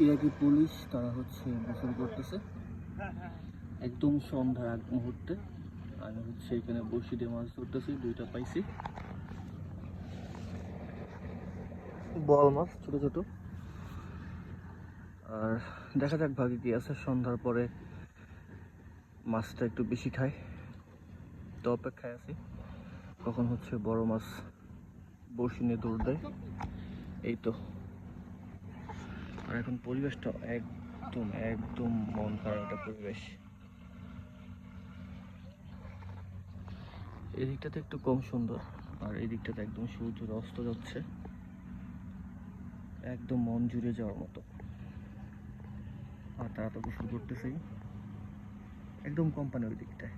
ইরাকি police, তারা হচ্ছে গোসল করতেছে। একদম সন্ধ্যার আগ মুহূর্তে। আমি হচ্ছে এখানে বসি দিয়ে মাছ ধরতেছি, দুইটা পাইছি। বল মাছ, ছোট ছোট। আর দেখা যাক ভাগে কি আছে। সন্ধ্যার পরে মাছটা একটু বেশি খায়। তো অপেক্ষায় আছি। কখন হচ্ছে বড় মাছ নিয়ে দৌড় দেয়। এই তো। আর এখন পরিবেশটা একদম একদম মন খারাপ একটা পরিবেশ। এই দিকটাতে একটু কম সুন্দর, আর এই দিকটাতে একদম সূর্যের অস্ত যাচ্ছে। একদম মন জুড়ে যাওয়ার মতো। আর তারা তো গোসল করতেছেই। একদম কোম্পানি ওই দিকটায়।